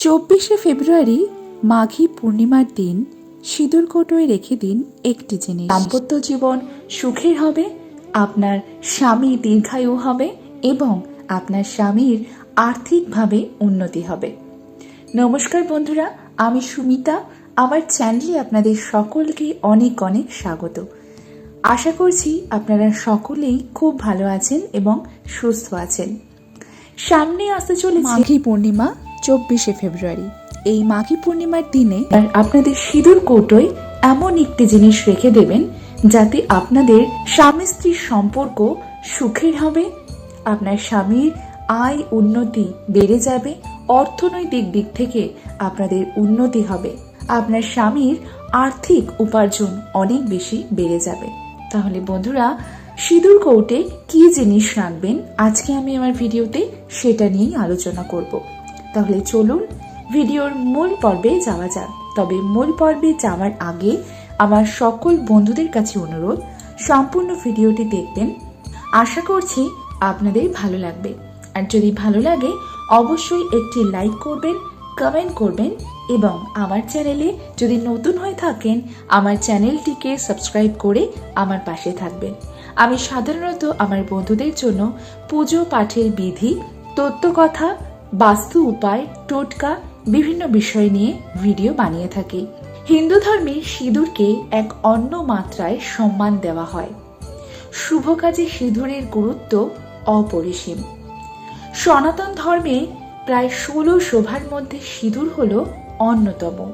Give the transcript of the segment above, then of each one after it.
চব্বিশে ফেব্রুয়ারি মাঘী পূর্ণিমার দিন, সিঁদুর কোটোয় রেখে দিন একটি জিনিস। দাম্পত্য জীবন সুখের হবে, আপনার স্বামী দীর্ঘায়ু হবে এবং আপনার স্বামীর আর্থিকভাবে উন্নতি হবে। নমস্কার বন্ধুরা, আমি সুমিতা, আমার চ্যানেলে আপনাদের সকলকে অনেক অনেক স্বাগত। আশা করছি আপনারা সকলেই খুব ভালো আছেন এবং সুস্থ আছেন। সামনে আসতে চলে মাঘী পূর্ণিমা চব্বিশে ফেব্রুয়ারি। এই মাঘী পূর্ণিমার দিনে আপনাদের সিঁদুর কৌটোয় এমন একটি জিনিস রেখে দেবেন, যাতে আপনাদের স্বামী স্ত্রীর সম্পর্ক সুখের হবে, আপনার স্বামীর আয় উন্নতি বেড়ে যাবে, অর্থনৈতিক দিক থেকে আপনাদের উন্নতি হবে, আপনার স্বামীর আর্থিক উপার্জন অনেক বেশি বেড়ে যাবে। তাহলে বন্ধুরা, সিঁদুর কৌটে কি জিনিস রাখবেন? আজকে আমি আমার ভিডিওতে সেটা নিয়েই আলোচনা করব। তাহলে চলুন ভিডিওর মূল পর্বে যাওয়া যাক। তবে মূল পর্বে যাওয়ার আগে আমার সকল বন্ধুদের কাছে অনুরোধ, সম্পূর্ণ ভিডিওটি দেখবেন। আশা করছি আপনাদের ভালো লাগবে। আর যদি ভালো লাগে, অবশ্যই একটি লাইক করবেন, কমেন্ট করবেন এবং আমার চ্যানেলে যদি নতুন হয়ে থাকেন, আমার চ্যানেলটিকে সাবস্ক্রাইব করে আমার পাশে থাকবেন। আমি সাধারণত আমার বন্ধুদের জন্য পুজো পাঠের বিধি তত্ত্বকথা বাস্তু উপায়, টোটকা, বিভিন্ন বিষয় নিয়ে ভিডিও বানিয়ে থাকি। হিন্দু ধর্মে সিঁদুরকে এক অন্য মাত্রায় সম্মান দেওয়া হয়। শুভ কাজে সিঁদুরের গুরুত্ব অপরিসীম। সনাতন ধর্মে প্রায় ষোলো শোভার মধ্যে সিঁদুর হল অন্যতম।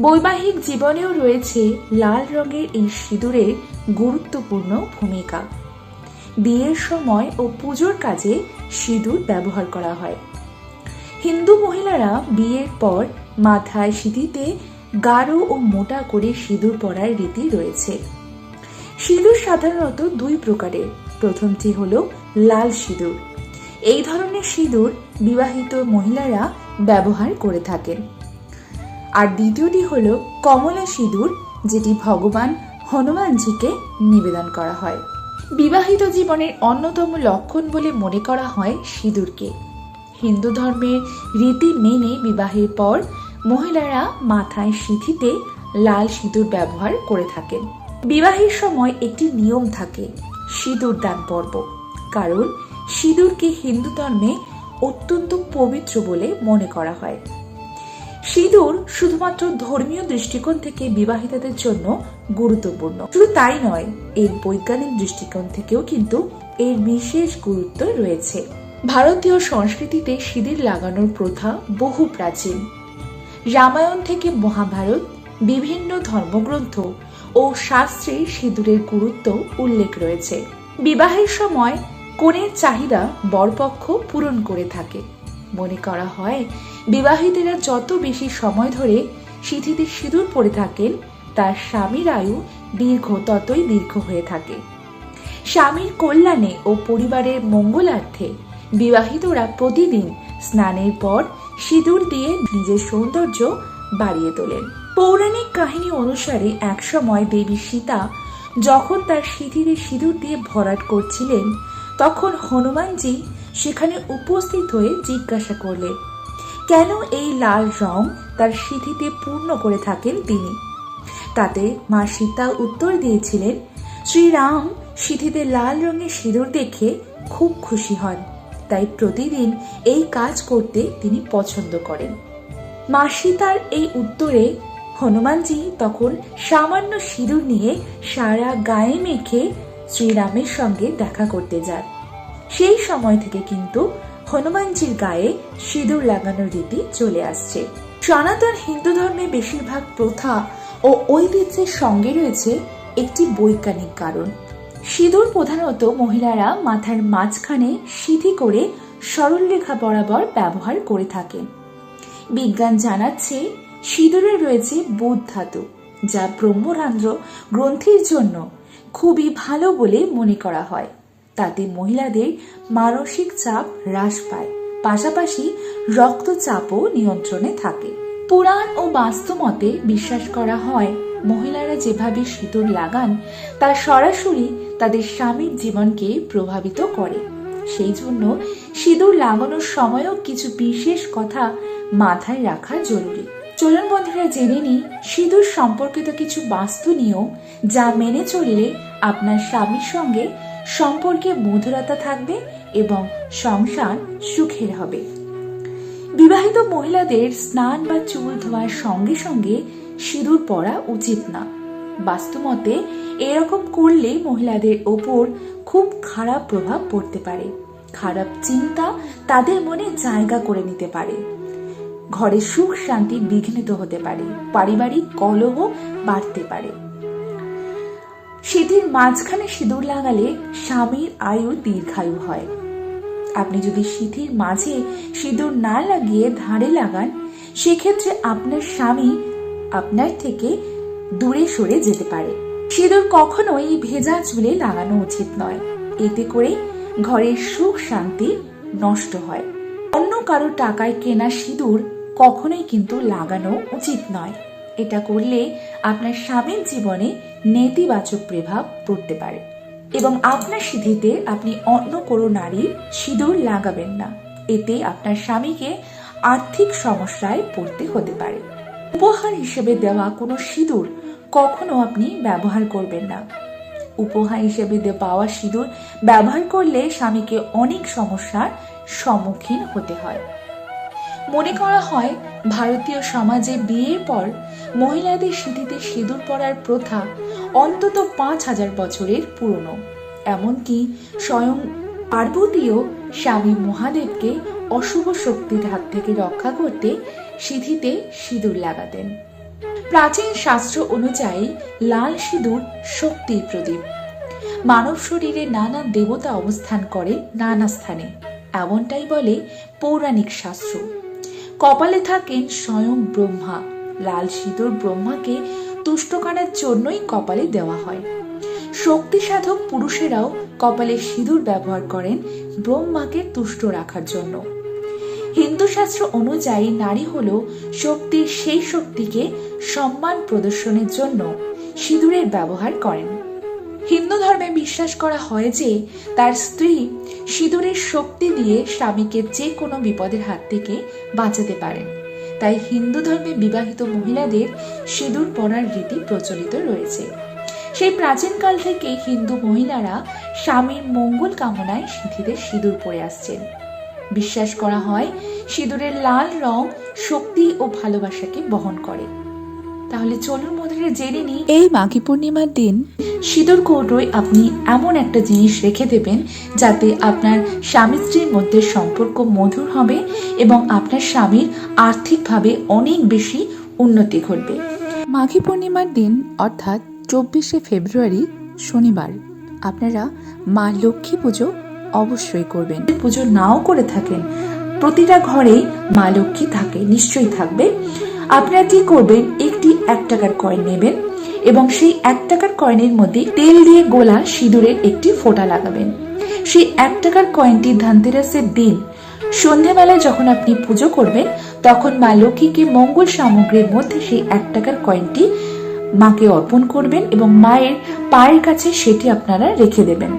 বৈবাহিক জীবনেও রয়েছে লাল রঙের এই সিঁদুরের গুরুত্বপূর্ণ ভূমিকা। বিয়ের সময় ও পুজোর কাজে সিঁদুর ব্যবহার করা হয়। হিন্দু মহিলারা বিয়ের পর মাথায় সিঁথিতে গাঢ় ও মোটা করে সিঁদুর পরার রীতি রয়েছে। সিঁদুর সাধারণত দুই প্রকারের। প্রথমটি হল লাল সিঁদুর। এই ধরনের সিঁদুর বিবাহিত মহিলারা ব্যবহার করে থাকেন। আর দ্বিতীয়টি হল কমলা সিঁদুর, যেটি ভগবান হনুমানজিকে নিবেদন করা হয়। বিবাহিত জীবনের অন্যতম লক্ষণ বলে মনে করা হয় সিঁদুরকে। হিন্দু ধর্মের রীতি মেনে বিবাহের পর মহিলারা মাথায় সিঁথিতে লাল সিঁদুর ব্যবহার করে থাকেন। বিবাহের সময় একটি নিয়ম থাকে, সিঁদুর দান পর্ব। কারণ সিঁদুরকে হিন্দু ধর্মে অত্যন্ত পবিত্র বলে মনে করা হয়। সিঁদুর শুধুমাত্র ধর্মীয় দৃষ্টিকোণ থেকে বিবাহিতাদের জন্য গুরুত্বপূর্ণ। শুধু তাই নয়, এর বৈজ্ঞানিক দৃষ্টিকোণ থেকেও কিন্তু এর বিশেষ গুরুত্ব রয়েছে। ভারতীয় সংস্কৃতিতে সিঁদুর লাগানোর প্রথা বহু প্রাচীন। রামায়ণ থেকে মহাভারত, বিভিন্ন ধর্মগ্রন্থ ও শাস্ত্রে সিঁদুরের গুরুত্ব উল্লেখ রয়েছে। বিবাহের সময় কনের চাহিদা বরপক্ষ পূরণ করে থাকে। মনে করা হয় বিবাহিতেরা যত বেশি সময় ধরে সিঁথিতে সিঁদুর পরে থাকেন, তার স্বামীর আয়ু দীর্ঘ, ততই দীর্ঘ হয়ে থাকে। স্বামীর কল্যাণে ও পরিবারের মঙ্গলার্থে বিবাহিতরা প্রতিদিন স্নানের পর সিঁদুর দিয়ে নিজের সৌন্দর্য বাড়িয়ে তোলেন। পৌরাণিক কাহিনী অনুসারে একসময় দেবী সীতা যখন তার সিঁথিতে সিঁদুর দিয়ে ভরাট করছিলেন, তখন হনুমানজি সেখানে উপস্থিত হয়ে জিজ্ঞাসা করলেন কেন এই লাল রং তার সিঁথিতে পূর্ণ করে থাকেন তিনি? তাতে মা সীতা উত্তর দিয়েছিলেন, শ্রীরাম, সিঁথিতে লাল রঙের সিঁদুর দেখে খুব খুশি হন। তাই প্রতিদিন এই কাজ করতে তিনি পছন্দ করেন। মা সীতার এই উত্তরে হনুমানজি তখন সামান্য সিঁদুর নিয়ে সারা গায়ে মেখে শ্রীরামের সঙ্গে দেখা করতে যান। সেই সময় থেকে কিন্তু হনুমানজির গায়ে সিঁদুর লাগানোর রীতি চলে আসছে। সনাতন হিন্দু ধর্মে বেশিরভাগ প্রথা ও ঐতিহ্যের সঙ্গে রয়েছে একটি বৈজ্ঞানিক কারণ। সিঁদুর প্রধানত মহিলারা মাথার মাঝখানে সিঁথি করে সরলরেখা বরাবর ব্যবহার করে থাকেন। বিজ্ঞান জানাচ্ছে সিঁদুরে রয়েছে বুধ ধাতু, যা ব্রহ্মরান্ধ্র গ্রন্থির জন্য খুবই ভালো বলে মনে করা হয়। তাতে মহিলাদের মানসিক চাপ হ্রাস পায়। পাশাপাশি রক্তচাপও নিয়ন্ত্রণে থাকে। পুরাণ ও বাস্তু মতে বিশ্বাস করা হয়, মহিলারা যেভাবে সিঁদুর লাগান, তা সরাসরি তাদের স্বামীর জীবনকে প্রভাবিত করে। সেই জন্য সিঁদুর লাগানোর সময়ও কিছু বিশেষ কথা মাথায় রাখা জরুরি। চলুন বন্ধুরা, জেনে নিই, সিঁদুর সম্পর্কিত কিছু বাস্তু নিয়ম যা মেনে চললে আপনার স্বামীর সঙ্গে সম্পর্কে মধুরতা থাকবে এবং সংসার সুখের হবে। বিবাহিত মহিলাদের স্নান বা চুল ধোয়ার সঙ্গে সঙ্গে সিঁদুর পরা উচিত না। বাস্তুমতে এরকম করলে মহিলাদের ওপর খুব খারাপ প্রভাব পড়তে পারে। খারাপ চিন্তা তাদের মনে জায়গা করে নিতে পারে। ঘরে সুখ শান্তি বিঘ্নিত হতে পারে। পারিবারিক কলহ বাড়তে পারে। সিঁথির মাঝখানে সিঁদুর লাগালে স্বামীর আয়ু দীর্ঘায়ু হয়। আপনি যদি সিঁথির মাঝে সিঁদুর না লাগিয়ে ধারে লাগান, সেক্ষেত্রে আপনার স্বামী আপনার থেকে দূরে সরে যেতে পারে। সিঁদুর কখনোই ভেজা চুলে লাগানো উচিত নয়। এতে করে ঘরের সুখ শান্তি নষ্ট হয়। অন্য কারও টাকায় কেনা সিঁদুর কখনোই কিন্তু লাগানো উচিত নয়। এটা করলে আপনার স্বামীর জীবনে নেতিবাচক প্রভাব পড়তে পারে এবং আপনার সিঁথিতে আপনি অন্য কোনো নারীর সিঁদুর লাগাবেন না। এতে আপনার স্বামীকে আর্থিক সমস্যায় পড়তে হতে পারে। উপহার হিসেবে দেওয়া কোনো সিঁদুর কখনো আপনি ব্যবহার করবেন না। উপহার হিসেবে পাওয়া সিঁদুর ব্যবহার করলে স্বামীকে অনেক সমস্যার সম্মুখীন হতে হয়। মনে করা হয়, ভারতীয় সমাজে বিয়ের পর মহিলাদের সিঁথিতে সিঁদুর পরার প্রথা অন্তত পাঁচ হাজার বছরের পুরনো। এমনকি স্বয়ং পার্বতীও স্বামী মহাদেবকে অশুভ শক্তির হাত থেকে রক্ষা করতে সিঁথিতে সিঁদুর লাগাতেন। প্রাচীন শাস্ত্র অনুযায়ী লাল সিঁদুর শক্তির প্রদীপ। মানব শরীরে নানা দেবতা অবস্থান করে নানা স্থানে। এমনটাই বলে পৌরাণিক শাস্ত্র। কপালে থাকেন স্বয়ং ব্রহ্মা। লাল সিঁদুর ব্রহ্মাকে তুষ্ট করার জন্যই কপালে দেওয়া হয়। শক্তি সাধক পুরুষেরাও কপালে সিঁদুর ব্যবহার করেন ব্রহ্মাকে তুষ্ট রাখার জন্য। হিন্দু শাস্ত্র অনুযায়ী নারী হল শক্তির সেই শক্তিকে সম্মান প্রদর্শনের জন্য সিঁদুরের ব্যবহার করেন। হিন্দু ধর্মে বিশ্বাস করা হয় যে তার স্ত্রী সিঁদুরের শক্তি দিয়ে স্বামীকে যে কোনো বিপদের হাত থেকে বাঁচাতে পারেন তাই হিন্দু ধর্মে বিবাহিত মহিলাদের সিঁদুর পরার রীতি প্রচলিত রয়েছে। সেই প্রাচীনকাল থেকে হিন্দু মহিলারা স্বামীর মঙ্গল কামনায় সিঁথিতে সিঁদুর পরে আসছেন। বিশ্বাস করা হয় সিঁদুরের লাল রং শক্তি ও ভালোবাসাকে বহন করে। তাহলে চলুন মধুরে জেনে নিই। এই মাঘী পূর্ণিমার দিন সিঁদুর কৌটোয় আপনি এমন একটা জিনিস রেখে দেবেন যাতে আপনার স্বামী স্ত্রীর মধ্যে সম্পর্ক মধুর হবে এবং আপনার স্বামীর আর্থিকভাবে অনেক বেশি উন্নতি ঘটবে। মাঘী পূর্ণিমার দিন অর্থাৎ চব্বিশে ফেব্রুয়ারি শনিবার। আপনারা মা লক্ষ্মী পুজো অবশ্যই করবেন। পুজো নাও করে থাকেন প্রতিটা ঘরেই মা লক্ষ্মী থাকে নিশ্চয়ই থাকবে। আপনারা কি করবেন? একটি এক টাকার কয়েন নেবেন এবং সেই এক টাকার কয়েনের মধ্যে তেল দিয়ে গোলা সিঁদুরের একটি ফোঁটা লাগাবেন। সেই এক টাকার কয়েনটি ধানতেরাসের দিন সন্ধেবেলায় যখন আপনি পুজো করবেন, তখন মা লক্ষ্মীকে মঙ্গল সামগ্রীর মধ্যে সেই এক টাকার কয়েনটি মাকে অর্পণ করবেন এবং মায়ের পায়ের কাছে সেটি আপনারা রেখে দেবেন।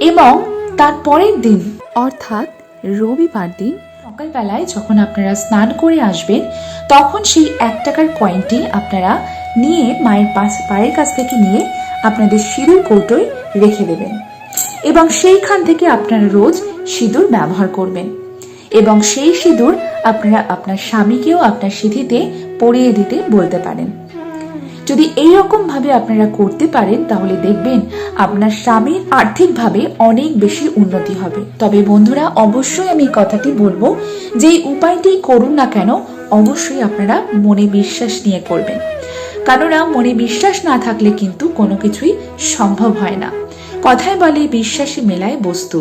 এবং তার পরের দিন, অর্থাৎ রবিবার দিন সকালবেলায় যখন আপনারা স্নান করে আসবেন, তখন সেই এক টাকার কয়েনটি আপনারা নিয়ে মায়ের পাশ পায়ের কাছ থেকে নিয়ে আপনাদের সিঁদুর কৌটোয় রেখে দেবেন। এবং সেইখান থেকে আপনারা রোজ সিঁদুর ব্যবহার করবেন। এবং সেই সিঁদুর আপনারা আপনার স্বামীকেও আপনার সিঁথিতে পরিয়ে দিতে বলতে পারেন। যদি এই ভাবে আপনারা করতে পারেন, তাহলে দেখবেন আপনার স্বামীর আর্থিকভাবে অনেক বেশি উন্নতি হবে। তবে বন্ধুরা, অবশ্যই আমি কথাটি বলব যে উপায়টি করুন না কেন, অবশ্যই আপনারা মনে বিশ্বাস নিয়ে করবেন। কেননা, মনে বিশ্বাস না থাকলে কিন্তু কোনো কিছুই সম্ভব হয় না। কথায় বলে বিশ্বাসী মেলায় বস্তু।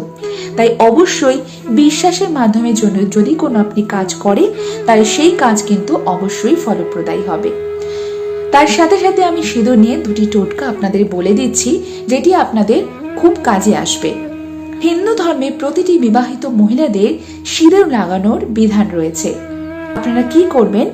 তাই অবশ্যই বিশ্বাসের মাধ্যমে জন্য যদি কোনো আপনি কাজ করে, তাহলে সেই কাজ কিন্তু অবশ্যই ফলপ্রদায়ী হবে। তার সাথে সাথে আমি সিঁদুর নিয়ে দুটি টোটকা আপনাদের বলে দিচ্ছি, যেটি আপনাদের খুব কাজে আসবে। হিন্দু ধর্মে প্রতিটি বিবাহিত মহিলাদের সিঁদুর লাগানোর বিধান রয়েছে। আপনারা কি করবেন?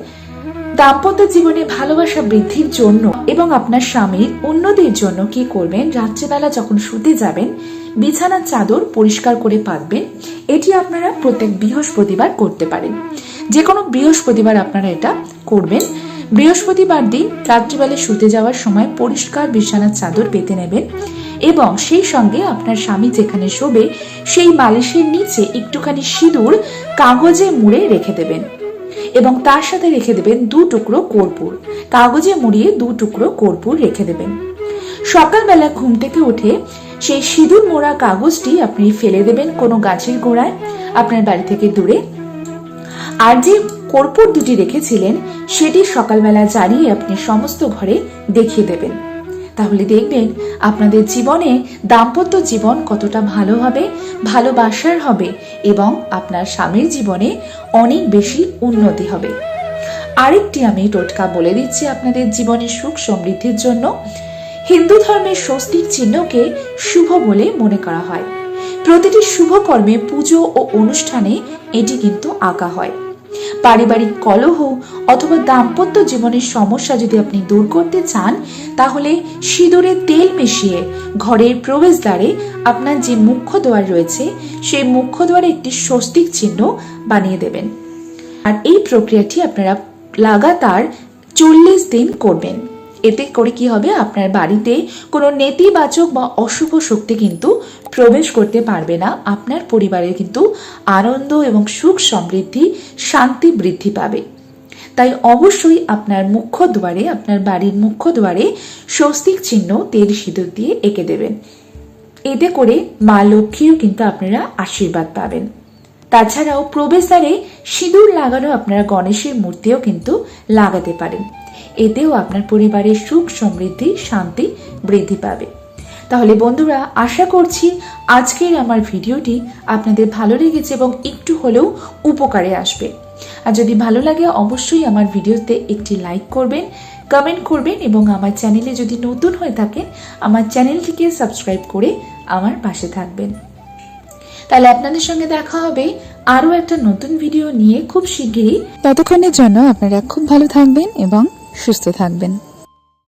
দাম্পত্য জীবনে ভালোবাসা বৃদ্ধির জন্য এবং আপনার স্বামীর উন্নতির জন্য কি করবেন? রাত্রেবেলা যখন শুতে যাবেন, বিছানার চাদর পরিষ্কার করে পাতবেন। এটি আপনারা প্রত্যেক বৃহস্পতিবার করতে পারেন। যে কোনো বৃহস্পতিবার আপনারা এটা করবেন। বৃহস্পতিবার দিন রাত্রিবেলা শুতে যাওয়ার সময় পরিষ্কার বিছানার চাদর পেতে নেবেন এবং সেই সঙ্গে আপনার স্বামী যেখানে শোবে সেই বালিশের নিচে একটুখানি সিঁদুর কাগজে মুড়ে রেখে দেবেন এবং তার সাথে রেখে দেবেন দু টুকরো কর্পূর। কাগজে মুড়িয়ে দু টুকরো কর্পূর রেখে দেবেন। সকালবেলা ঘুম থেকে উঠে সেই সিঁদুর মোড়া কাগজটি আপনি ফেলে দেবেন কোনো গাছের গোড়ায়, আপনার বাড়ি থেকে দূরে। আর যে কর্পূর দুটি রেখেছিলেন, সেটি সকালবেলা জ্বালিয়ে আপনি সমস্ত ঘরে দেখিয়ে দেবেন। তাহলে দেখবেন আপনাদের জীবনে দাম্পত্য জীবন কতটা ভালো হবে ভালোবাসার হবে এবং আপনার স্বামীর জীবনে অনেক বেশি উন্নতি হবে। আরেকটি আমি টোটকা বলে দিচ্ছি আপনাদের জীবনে সুখ সমৃদ্ধির জন্য। হিন্দু ধর্মের স্বস্তিক চিহ্নকে শুভ বলে মনে করা হয়। প্রতিটি শুভ কর্মে পুজো ও অনুষ্ঠানে এটি কিন্তু আঁকা হয়। পারিবারিক কলহ অথবা দাম্পত্য জীবনের সমস্যা যদি আপনি দূর করতে চান, তাহলে সিঁদুরে তেল মিশিয়ে ঘরের প্রবেশদ্বারে আপনার যে মুখ্য দ্বার রয়েছে, সেই মুখ্য দ্বারে একটি স্বস্তিক চিহ্ন বানিয়ে দেবেন। আর এই প্রক্রিয়াটি আপনারা লাগাতার চল্লিশ দিন করবেন। এতে করে কি হবে? আপনার বাড়িতে কোনো নেতিবাচক বা অশুভ শক্তি কিন্তু প্রবেশ করতে পারবে না। আপনার পরিবারে কিন্তু আনন্দ এবং সুখ সমৃদ্ধি, শান্তি বৃদ্ধি পাবে। তাই অবশ্যই আপনার মুখ্য দুয়ারে, আপনার বাড়ির মুখ্য দুয়ারে স্বস্তিক চিহ্ন, তেল সিঁদুর দিয়ে এঁকে দেবেন। এতে করে মা লক্ষ্মীও কিন্তু আপনারা আশীর্বাদ পাবেন। তাছাড়াও প্রবেশদ্বারে সিঁদুর লাগানো আপনারা গণেশের মূর্তিও কিন্তু লাগাতে পারেন। এতেও আপনার পরিবারের সুখ, সমৃদ্ধি, শান্তি বৃদ্ধি পাবে। তাহলে বন্ধুরা, আশা করছি আজকের আমার ভিডিওটি আপনাদের ভালো লেগেছে এবং একটু হলেও উপকারে আসবে। আর যদি ভালো লাগে, অবশ্যই আমার ভিডিওতে একটি লাইক করবেন, কমেন্ট করবেন এবং আমার চ্যানেলে যদি নতুন হয়ে থাকেন, আমার চ্যানেলটিকে সাবস্ক্রাইব করে আমার পাশে থাকবেন। তাহলে আপনাদের সঙ্গে দেখা হবে আরও একটা নতুন ভিডিও নিয়ে খুব শিগগিরই। ততক্ষণের জন্য আপনারা খুব ভালো থাকবেন এবং সুস্থ থাকবেন।